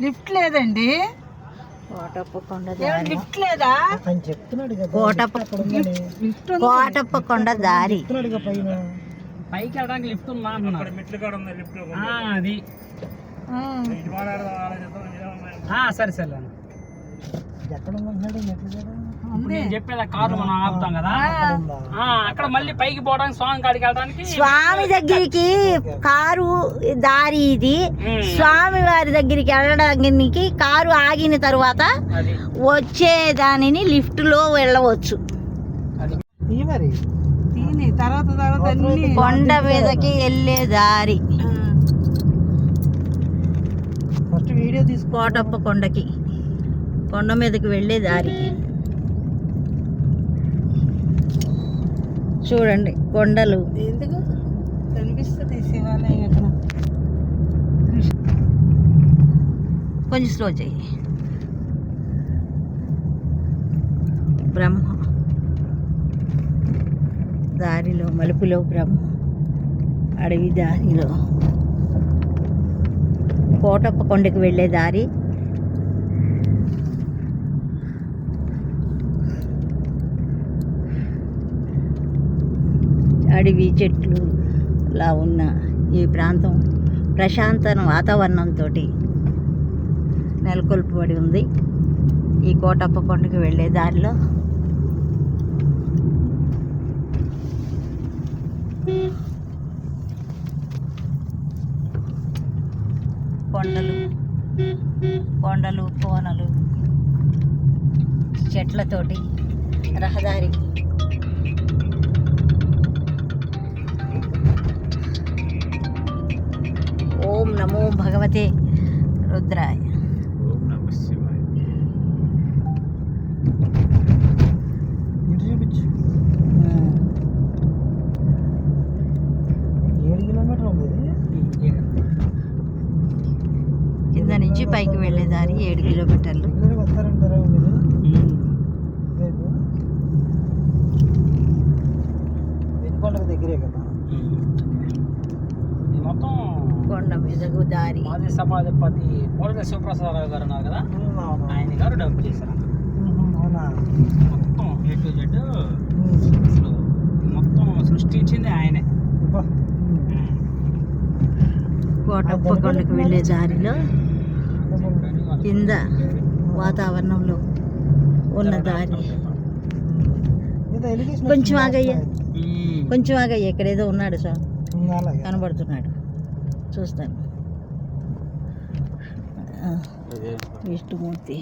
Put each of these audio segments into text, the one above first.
Lift లేదండి. కోటప్ప కొండ ఏమండి, దారి. లిఫ్ట్ లేదా? అని చెప్తున్నాడు కదా కోటప్ప లిఫ్ట్ ఉంది. కోటప్ప కొండ దారి పైకి వెళ్ళడానికి లిఫ్ట్ ఉందా అంటున్నారు మెట్లు కాడ ఉంది లిఫ్ట్ అది. సరే సరే. ఎక్కడ ఉందంటున్నాడు మెట్లు కదా ఇప్పుడు నేను చెప్పేది ఆ కారు మనం ఆపుతాం కదా. ఉందా? ఆ, అక్కడ మళ్ళీ పైకి పోవడానికి స్వామి కాడికి వెళ్ళడానికి స్వామి దగ్గరికి కారు దారి ఇది. స్వామి వారి దగ్గరికి వెళ్ళడానికి కారు ఆగిన తర్వాత వచ్చే దానిని లిఫ్ట్లో వెళ్ళవచ్చు. తర్వాత తర్వాత కొండ మీదకి వెళ్ళే దారి. ఫస్ట్ వీడియో తీసుకో. కోటప్ప కొండకి. కొండ మీదకి వెళ్ళే దారి. చూడండి కొండలు. ఎందుకు? కనిపిస్తుంది శివాలయం అక్కడ కొంచెం స్లో చెయ్యి. బ్రహ్మ. దారిలో మలుపులో బ్రహ్మ. అడవి దారిలో. కోటప్ప కొండకి వెళ్ళే దారి అడవి చెట్లు లా ఉన్న ఈ ప్రాంతం ప్రశాంత వాతావరణంతో నెలకొల్పబడి ఉంది. ఈ కోటప్ప కొండకి వెళ్ళే దారిలో కొండలు కొండలు కోనలు చెట్లతోటి రహదారి నమో భగవతే రుద్రాయ. కింద నుంచి పైకి వెళ్ళే దారి ఏడు కిలోమీటర్లు దగ్గర వస్తారంటారా మీరు రేపు వెనుకొండకు దగ్గరే కదా ఇది మొత్తం కొండ దారి మాజీ సభాధిపతి పోలక శివప్రసాదరావు గారు ఉన్నారు కదా. ఆయన గారు డబ్బు చేశారు మొత్తం ఏ టు జెడ్ అసలు మొత్తం సృష్టించింది ఆయనే. ఇబ్బా. ఉమ్. కోటప్ప కొండకు వెళ్ళే దారిలో కింద వాతావరణంలో ఉన్న దారి. ఏదో కొంచెం ఆగయ్యా. కొంచెం ఆగయ్య. ఇక్కడేదో ఉన్నాడు సార్. కనబడుతున్నాడు. చూస్తాను. విష్ణుమూర్తి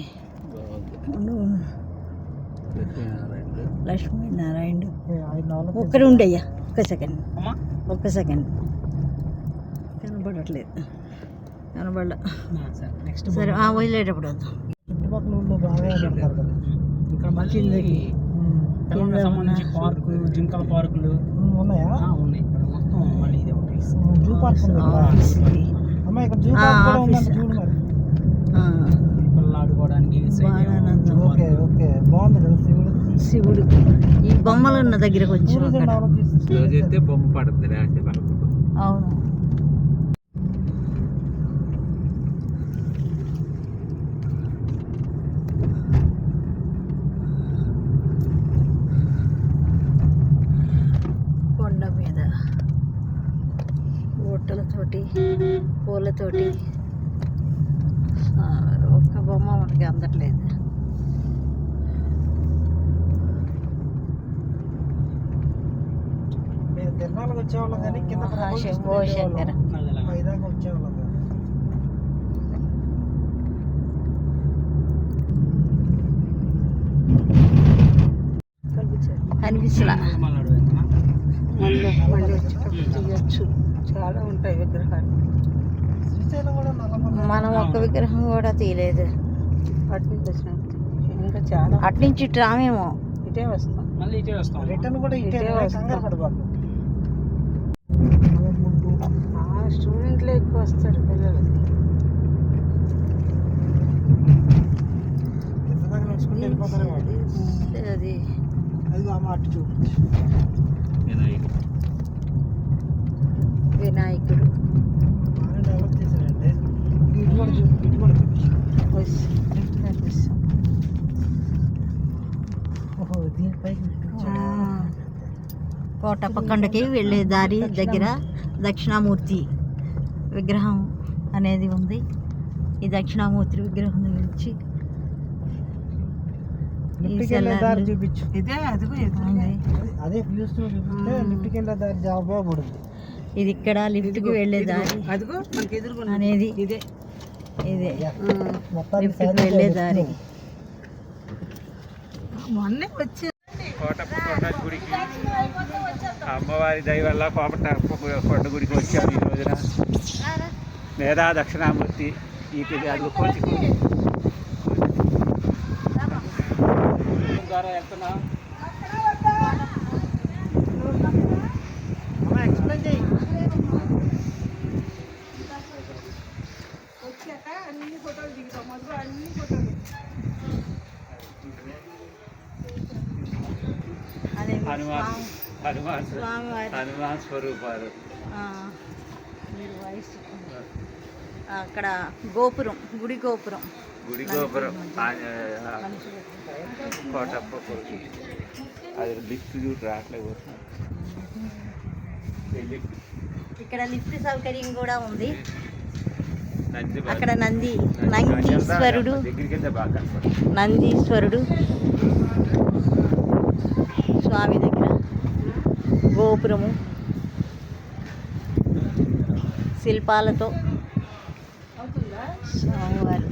నాలుగు ఒక్కడు ఉండయ్యా ఒక్క సెకండ్ అమ్మా ఒక్క సెకండ్ కనబడట్లేదు కనబడ సరే నెక్స్ట్ సరే ఆ వదిలేటప్పుడు వద్దాం చుట్టుపక్కల ఊళ్ళో బాగా ఇక్కడ మళ్ళీ సంబంధించి పార్కులు జింకల పార్కులు ఉన్నాయా ఆ, ఉన్నాయి ఇక్కడ మొత్తం మళ్ళీ ఇది ఒకటి ఉమ్, జూ పార్క్ ఉంది ఇక్కడ. ఆఫీస్ ఇది. అమ్మ ఇక్కడ జూ పార్క్ కూడా. ఉందంట చూడు మరి ఆడుకోవడానికి. Okay okay. బాగుంది కదా శివుడు? శివుడు. ఈ బొమ్మలు ఉన్న దగ్గర కొంచెం బొమ్మ పడుతుంది అవును. కొండ మీద బుట్టలతోటి పూలతోటి ఒక్క బొమ్మ మనకి అందట్లేదు. తిరునాళ్ళకి వచ్చేవాళ్ళం కానీ కింద పైదాకా వచ్చేవాళ్ళం. కనిపించలా మళ్ళీ మళ్ళీ చాలా ఉంటాయి విగ్రహాలు శ్రీశైలం కూడా నల్లమల్ల మనం ఒక్క విగ్రహం కూడా తీయలేదు. అటు నుంచి వచ్చినప్పుడు ఇంకా చాలా అటు నుంచి ఇటు రామేమో. ఇటే వస్తాం. మళ్ళీ ఇటే వస్తాం. రిటర్న్ కూడా ఇటే వస్తాం. స్టూడెంట్లే ఎక్కువ వస్తారు పిల్లలు. అది. వినాయకుడు. కోటప్పకొండకి వెళ్ళే దారి దగ్గర దక్షిణామూర్తి విగ్రహం అనేది ఉంది. ఈ దక్షిణామూర్తి విగ్రహం నుంచి ఇది ఇక్కడ లిఫ్ట్కి వెళ్ళే దారి అనేది ఇదే. ఇదే. మొత్తానికి లిఫ్ట్కి వెళ్ళే దారి. మొన్నే వచ్చి గుడికి అమ్మవారి దయ వల్ల కోపట కొండ గుడికి వచ్చాము ఈ రోజున. మేధా దక్షిణామూర్తి ఈ పిల్ల- అది కోచి ద్వారా వెళ్తున్నాం. హనుమాన్. స్వరూపాలు. ఆ, మీరు వాయిస్ అక్కడ గోపురం గుడి గోపురం. గుడి గోపురం. కోటప్ప అది లిఫ్ట్ చూడు లిఫ్ట్ ఇక్కడ లిఫ్ట్ సౌకర్యం కూడా ఉంది. నంది అక్కడ నంది నంది నందీశ్వరుడు. నందీశ్వరుడు. స్వామి దగ్గర. గోపురము శిల్పాలతో స్వామివారు.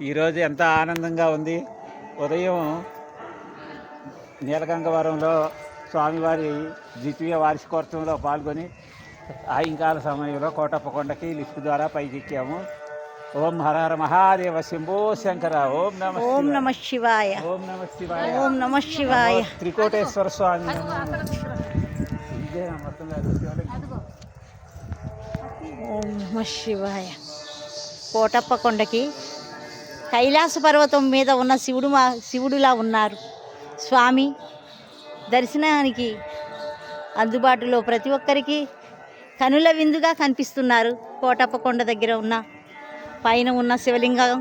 ఈరోజు ఎంత ఆనందంగా ఉంది. ఉదయం నీలగంగవరంలో స్వామివారి ద్వితీయ వార్షికోత్సవంలో పాల్గొని సాయంకాల సమయంలో కోటప్ప కొండకి లిఫ్ట్ ద్వారా పైకి ఎక్కాము. ఓం హర హర మహాదేవ శంభో శంకర ఓం నమ ఓం నమ శివాయ. ఓం నమ శివాయ. ఓం నమ శివాయ. త్రికోటేశ్వర స్వామి. ఓం నమ శివాయ. కోటప్ప కొండకి కైలాస పర్వతం మీద ఉన్న శివుడు మా శివుడులా ఉన్నారు. స్వామి దర్శనానికి అందుబాటులో ప్రతి ఒక్కరికి కనుల విందుగా కనిపిస్తున్నారు కోటప్ప కొండ దగ్గర ఉన్న పైన ఉన్న శివలింగం.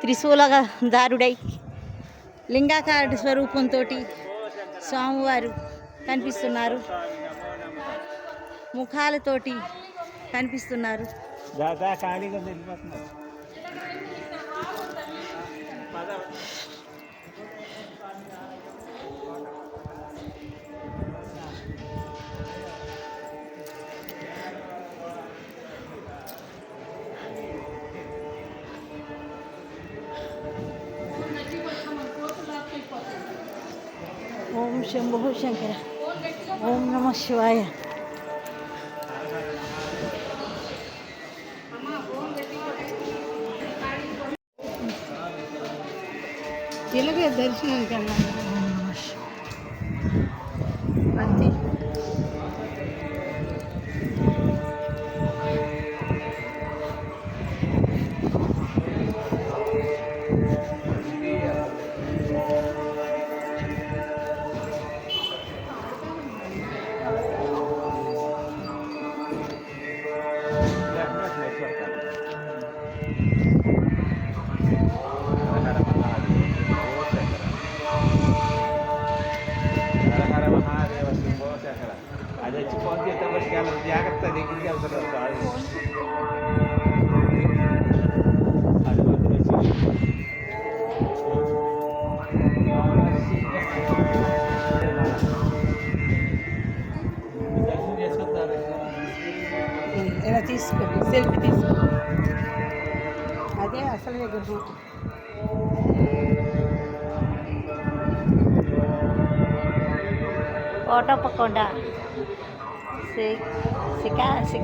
త్రిశూల దారుడై లింగాకారుడి స్వరూపంతో స్వామివారు కనిపిస్తున్నారు. ముఖాలతోటి కనిపిస్తున్నారు. దాదా ఖాళీగా వెళ్ళిపోతున్నారు ఓం శంభో శంకర ఓం నమ శివాయ ఇలాగే దర్శనానికి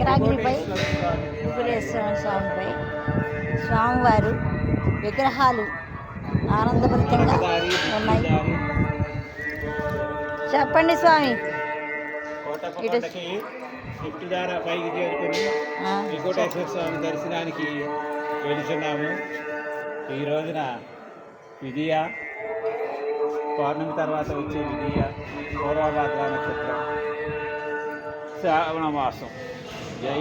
శిఖరాగిరిపై వెంకటేశ్వర స్వామిపై స్వామివారు విగ్రహాలు ఆనందభరితంగా ఉన్నాయి. చెప్పండి స్వామి. ఇటు- లిఫ్ట్ ద్వారా పైకి చేరుకుని వెంకటేశ్వర స్వామి దర్శనానికి వెళుతున్నాము ఈ రోజున విజయ పౌర్ణమి తర్వాత వచ్చే విజయ పూర్వభాద్ర నక్షత్రం శ్రావణ మాసం. జై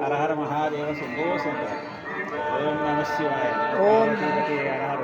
హర హర మహాదేవ శంభో శంకర ఓం నమ శివాయ ఓం పార్వతీ హర హర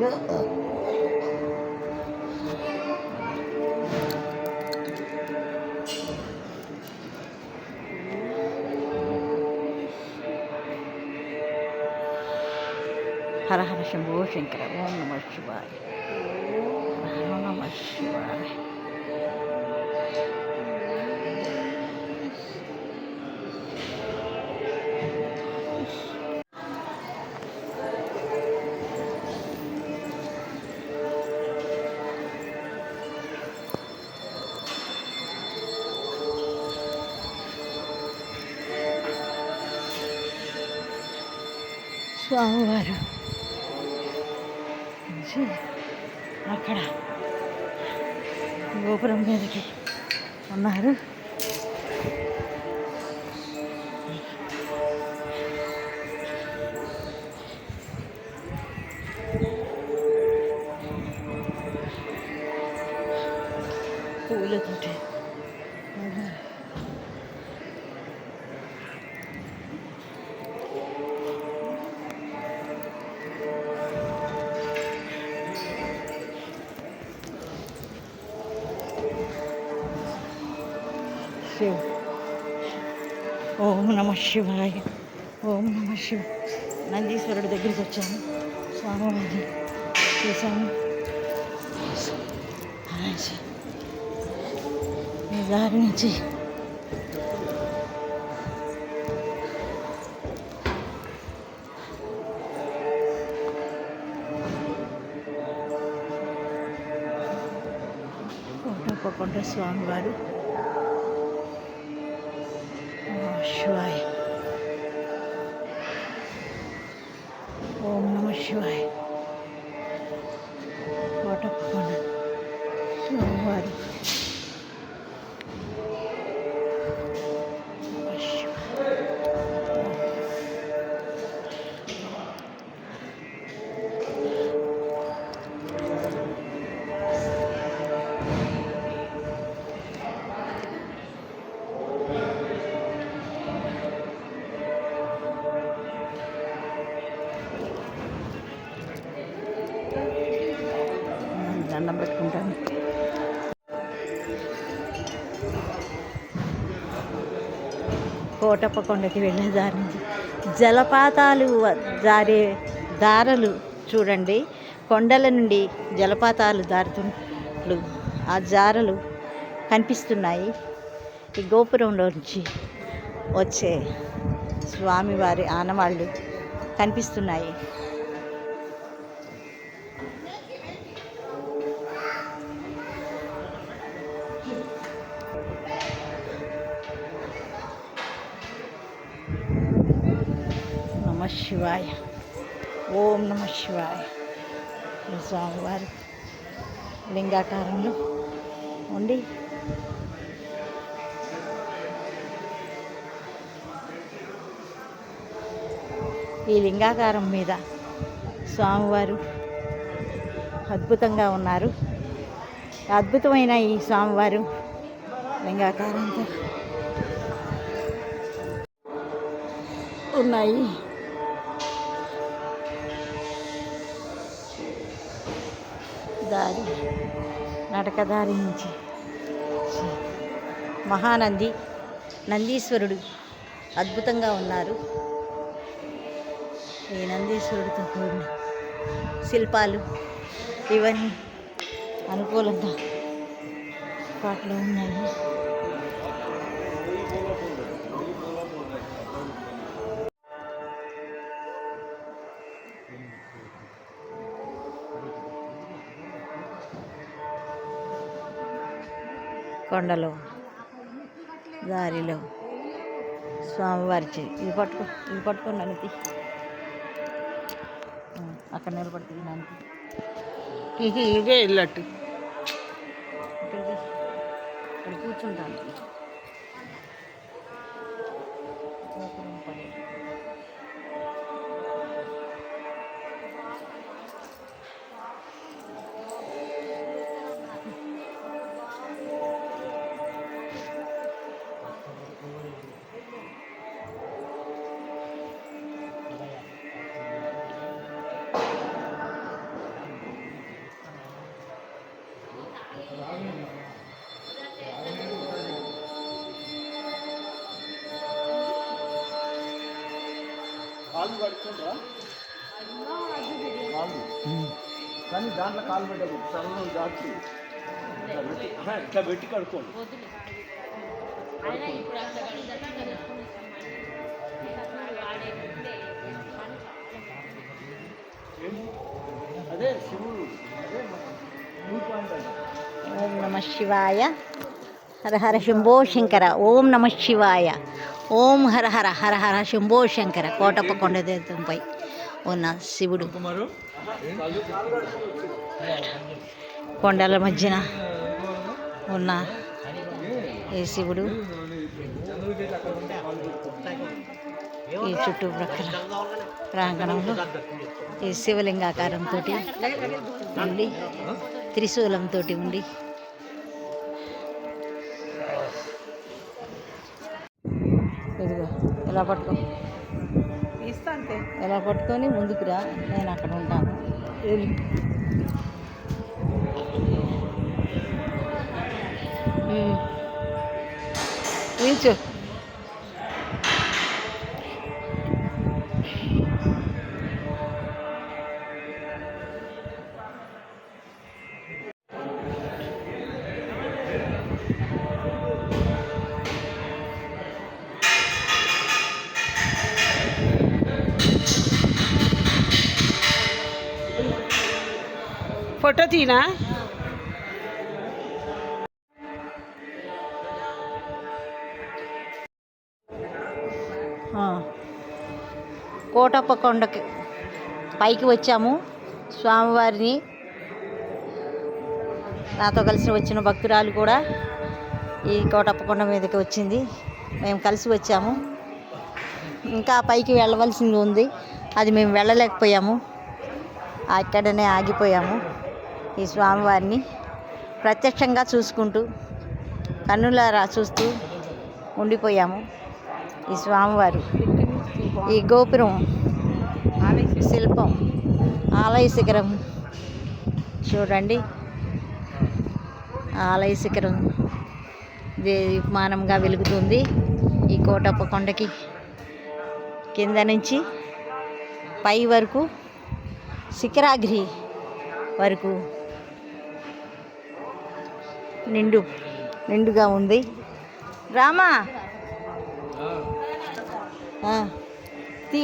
హర హర శంభో శంకర ఓం నమ శివాయ హర స్వామివారు. అక్కడ గోపురం మీదకి ఉన్నారు. శివాయ. ఓం నమ శివ. నందీశ్వరుడి దగ్గరికి వచ్చాము స్వామివారిని చూసాము ఈ దారి నుంచి కోటప్పకొండ స్వామివారు. శివాయ. కోటప్ప కొండకి వెళ్ళే దారి నుంచి. జలపాతాలు జారే దారలు చూడండి. కొండల నుండి జలపాతాలు దారుతున్నట్లు ఆ జారలు కనిపిస్తున్నాయి. ఈ గోపురంలో నుంచి వచ్చే స్వామివారి ఆనవాళ్ళు కనిపిస్తున్నాయి. శివాయ. ఓం నమ శివాయ. ఈ స్వామివారి లింగాకారంలో ఉండి ఈ లింగాకారం మీద స్వామివారు అద్భుతంగా ఉన్నారు. అద్భుతమైన ఈ స్వామివారు లింగాకారంతో ఉన్నాయి. దారి నడకదారి నుంచి. మహానంది నందీశ్వరుడు అద్భుతంగా ఉన్నారు. ఈ నందీశ్వరుడితో కూడిన శిల్పాలు ఇవన్నీ అనుకూలంగా వాటిలో ఉన్నాయి. కొండలో దారిలో. స్వామివారి చే- ఇది పట్టుకో ఇది పట్టుకోండి అనితి అక్కడ నిలబడుతుంది దానికి ఇదే ఇక్కడికి ఇక్కడ కూర్చుంటాను. ఇట్లా పెట్టి కడుక్కోండి అదే శివుడు అదే వ్యూ పాయింట్ అంటే ఓం నమ శివాయ హర హర శంభో శంకర ఓం నమ శివాయ ఓం హర హర హర హర శంభో శంకర కోటప్ప కొండ తీర్థంపై ఉన్న శివుడు కొండల మధ్యన ఉన్న ఈ శివుడు? ఈ చుట్టుప్రక్కల ప్రాంగణంలో ఈ శివలింగాకారంతో ఉండి త్రిశూలంతో ఉండి. ఇదిగో ఇలా పట్టుకో. ఇలా పట్టుకొని ముందుకు రా నేను అక్కడ ఉంటాను. వెళ్ళు. ఉమ్. నిల్చో ఫోటో కోటప్ప కొండకి పైకి వచ్చాము. స్వామివారిని నాతో కలిసి వచ్చిన భక్తురాలు కూడా ఈ కోటప్ప కొండ మీదకి వచ్చింది. మేము కలిసి వచ్చాము. ఇంకా పైకి వెళ్ళవలసింది ఉంది. అది మేము వెళ్ళలేకపోయాము. అక్కడనే ఆగిపోయాము ఈ స్వామివారిని. ప్రత్యక్షంగా చూసుకుంటూ కన్నులారా చూస్తూ ఉండిపోయాము ఈ స్వామివారు. ఈ గోపురం శిల్పం ఆలయ శిఖరం. చూడండి. ఆలయ శిఖరం దీపమానంగా వెలుగుతుంది ఈ కోటప్ప కొండకి. కింద నుంచి పై వరకు శిఖరాగ్రి వరకు నిండు నిండుగా ఉంది. రామా! ఆ, తీ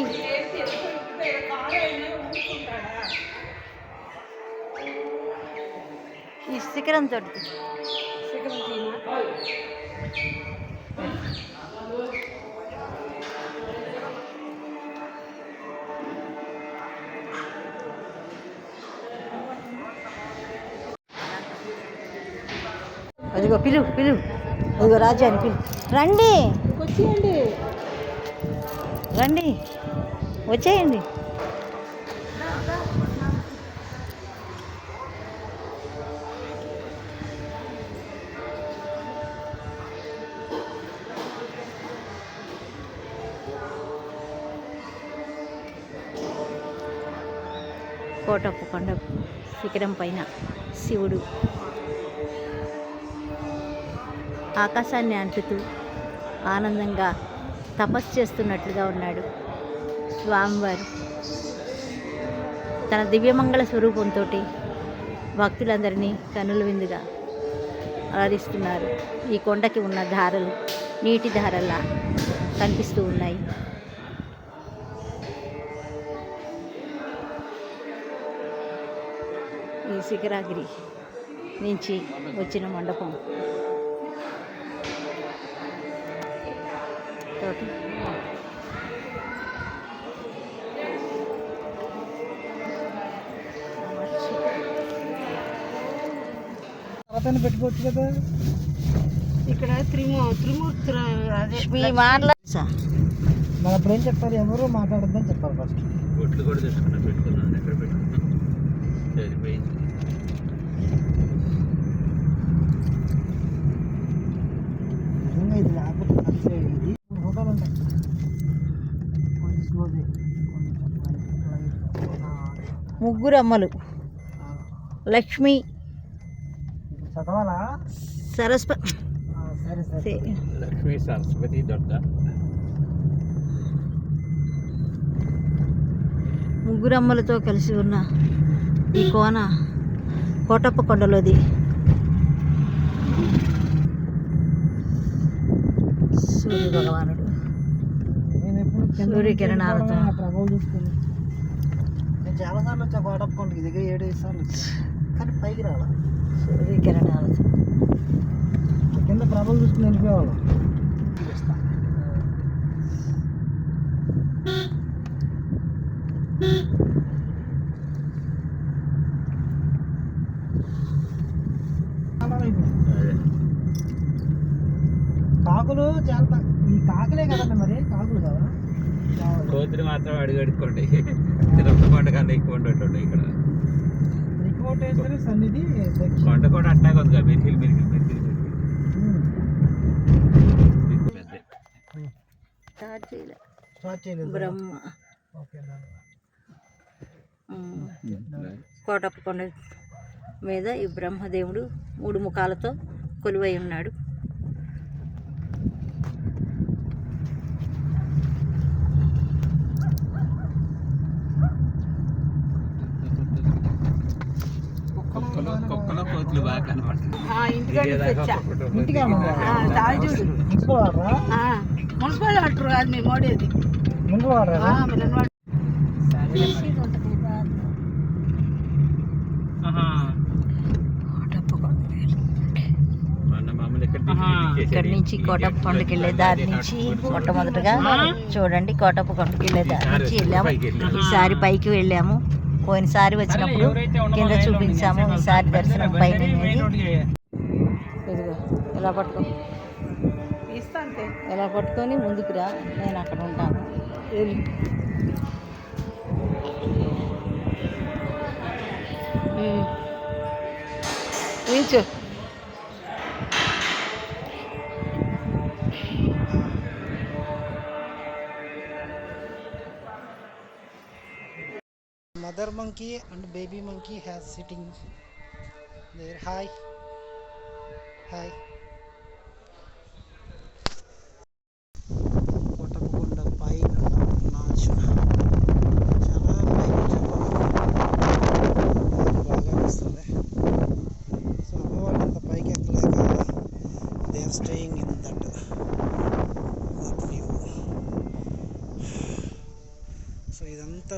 ఈ శిఖరం తోటి. అదిగో పిలు పిలు. అదిగో రాజా అని పిలు. రండి. రండి. వచ్చేయండి. కోటప్ప కొండ శిఖరం పైన శివుడు ఆకాశాన్ని అంటుతూ ఆనందంగా తపస్సు చేస్తున్నట్లుగా ఉన్నాడు. స్వామివారు. తన దివ్యమంగళ స్వరూపంతో భక్తులందరినీ కనుల విందుగా ఆరాధిస్తున్నారు. ఈ కొండకి ఉన్న ధారలు నీటి ధారల్లా కనిపిస్తూ ఉన్నాయి. ఈ శిఖరాగిరి నుంచి వచ్చిన మండపం. తోటి తర్వాత పెట్టుకోవచ్చు కదా. ఇక్కడ త్రిమూ త్రిమూర్తి అదే మాటల మన అప్పుడు ఏం చెప్పాలి? ఎవరు మాట్లాడద్దని చెప్పాలి ఫస్ట్ బొట్లు కూడా తెచ్చుకున్నా పెట్టుకున్నాను ఎక్కడ పెట్టుకున్నాను సరిపోయింది. నిజంగా ఇది లేకపోతే ఉంటాయి కొంచెం ముగ్గురు అమ్మలు. లక్ష్మి చదవాలా? సరస్వ ఆ, సరే సరే. లక్ష్మీ సరస్వతి దొడ్డ. ముగ్గురు అమ్మలతో కలిసి ఉన్న ఈ కోన కోటప్ప కొండలోది. సూర్య భగవానుడు. నేను ఎప్పుడు కింద సూర్యకిరణాలతో. నేను చాలా సార్లు వచ్చా కోటప్పకొండకి దగ్గర ఏడు సార్లు వచ్చా. కానీ పైకి రాలా. సూర్యకిరణాలు కింద ప్రభలు చూసుకుని వెళ్ళిపోయేవాళ్ళం కాకులు చాలా తక్కువ. ఈ కాకులే కదండి మరి కాకులు కదా కావాలి. కోతులు మాత్రం అడుగు అడుక్కోండి తిరుపతి కొండ కన్నా ఎక్కువ ఉండేటోడు ఇక్కడ త్రికోటేశ్వరి సన్నిధి కొండ కూడా అట్టాగా ఉంది మెరికిలు మెరికిలు మెరికిలు బ్రహ్మ. కోటప్ప కొండ మీద ఈ బ్రహ్మదేవుడు మూడు ముఖాలతో కొలువై ఉన్నాడు. కోతులు బాగా కనపడుతుంది మున్సిపల్ వాటర్ కాదు ఇక్కడి నుంచి కోటప్ప కొండకి వెళ్ళే దారి నుంచి మొట్టమొదటగా చూడండి కోటప్ప కొండకి వెళ్ళే దారి నుంచి వెళ్ళాము. ఈసారి పైకి వెళ్ళాము. పోయినసారి వచ్చినప్పుడు కింద చూపించాము ఈసారి దర్శనం పైన. ఇదిగో ఇలా పట్టుకో ఇలా పట్టుకొని ముందుకు రా నేను అక్కడ ఉంటాను. నిల్చో mother monkey and baby monkey has sitting there. Hi. Hi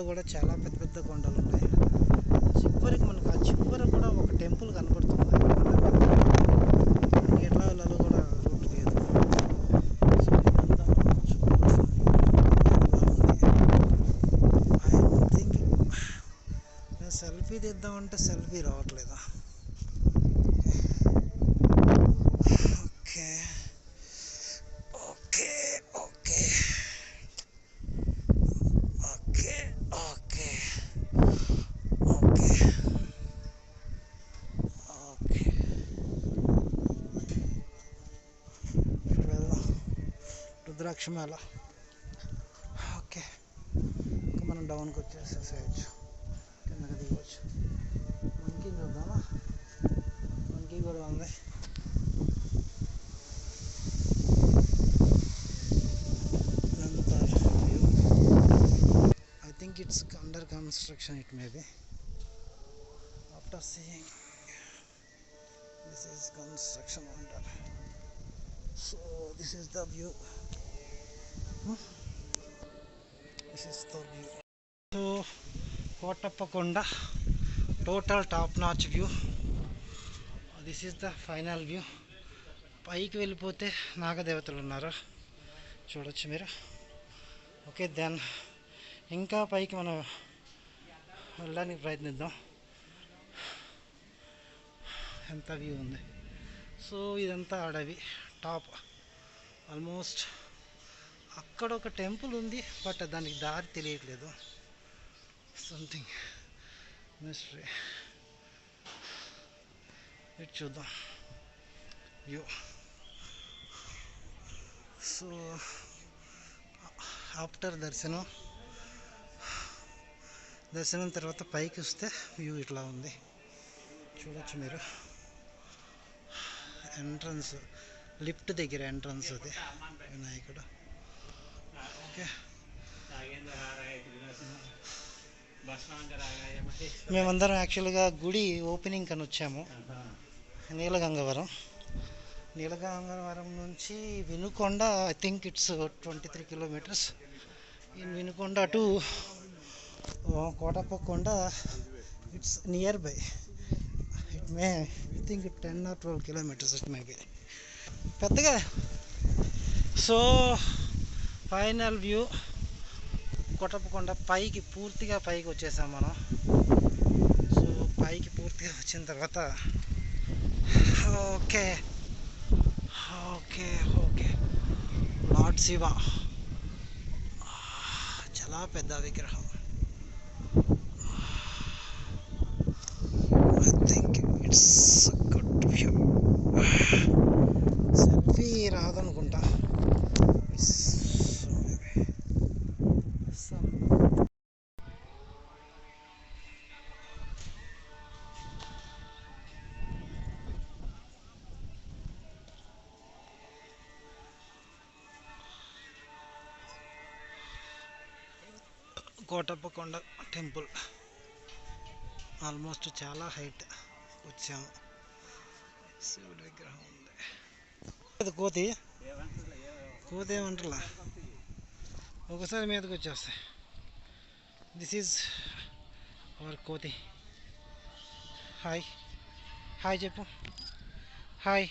కూడా చాలా పెద్ద పెద్ద కొండలు ఉన్నాయి చివరికి మనకు ఆ చివర కూడా ఒక టెంపుల్ కనపడుతుంది. రుద్రాక్ష మేళ ఓకే ఇంకా మనం డౌన్కి వచ్చేసేసేయచ్చు కిందకి దిగవచ్చు మంకీ చూద్దామా మంకీ కూడా ఉంది ఇదంతా view. I think it's under construction it may be after seeing this is construction under so this is the view this is is the Kotappakonda total top notch view this is the final view పైకి వెళ్ళిపోతే నాగదేవతలు ఉన్నారు చూడొచ్చు మీరు okay then ఇంకా పైకి మనం వెళ్ళడానికి ప్రయత్నిద్దాం ఎంత వ్యూ ఉంది సో ఇదంతా అడవి టాప్ ఆల్మోస్ట్ అక్కడ ఒక టెంపుల్ ఉంది బట్ దానికి దారి తెలియట్లేదు. సంథింగ్ మిస్టరీ ఇటు చూద్దాం. వ్యూ సో ఆఫ్టర్ దర్శనం దర్శనం తర్వాత పైకి వస్తే వ్యూ ఇట్లా ఉంది. చూడొచ్చు మీరు. ఎంట్రన్స్ లిఫ్ట్ దగ్గర ఎంట్రన్స్ అది. వినాయకుడు. మేమందరం యాక్చువల్గా గుడి ఓపెనింగ్ కని వచ్చాము. నీలగంగవరం. నీలగంగవరం నుంచి Vinukonda I think it's twenty three kilometers in Vinukonda to Kotappakonda it's nearby it may I think ten or twelve kilometers it may be పెద్దగా. So final view. కొట్టపకొండ పైకి పూర్తిగా పైకి వచ్చేసాం మనం. సో పైకి పూర్తిగా వచ్చిన తర్వాత okay. Okay okay. Lord Shiva. చాలా పెద్ద విగ్రహం. I think it's good view selfie రాదనుకుంటా. Kotappakonda temple. Almost చాలా హైట్ వచ్చాము శివుడి విగ్రహం ఉంది. అది కోతి? కోతి ఏమంటారా? ఒకసారి మీదకి వచ్చేస్తాయి దిస్ ఈజ్ అవర్ కోతి. హాయ్ హాయ్ చెప్పు. Hi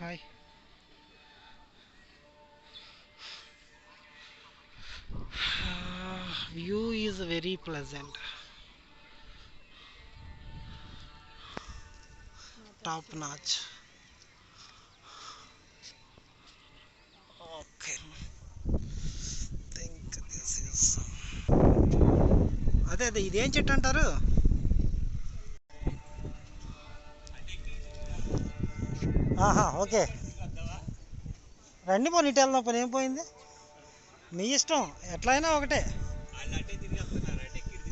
hi view is very pleasant top notch okay think this is అదే అదే ఇదేం చెట్టు అంటారు? ఆహా ఓకే. రండి పోనీ ఇటు వెళ్దాం పని ఏం పోయింది? మీ ఇష్టం ఎట్లయినా ఒకటే.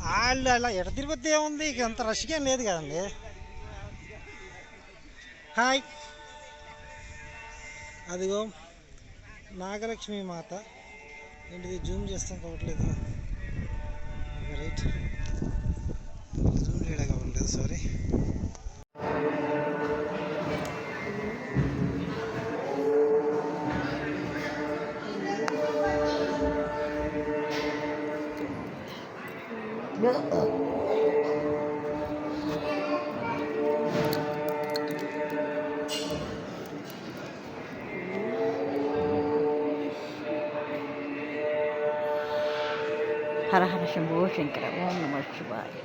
వాళ్ళు అలా ఎట తిరిగితే ఏముంది? ఇక అంత రష్గా ఏం లేదు కదండి. హాయ్ అదిగో నాగలక్ష్మి మాత. ఏంటిది? జూమ్ చేస్తాం కావట్లేదు? రైట్ జూమ్ చేయడం కావట్లేదు సారీ హర హర శంభో శంకర ఓం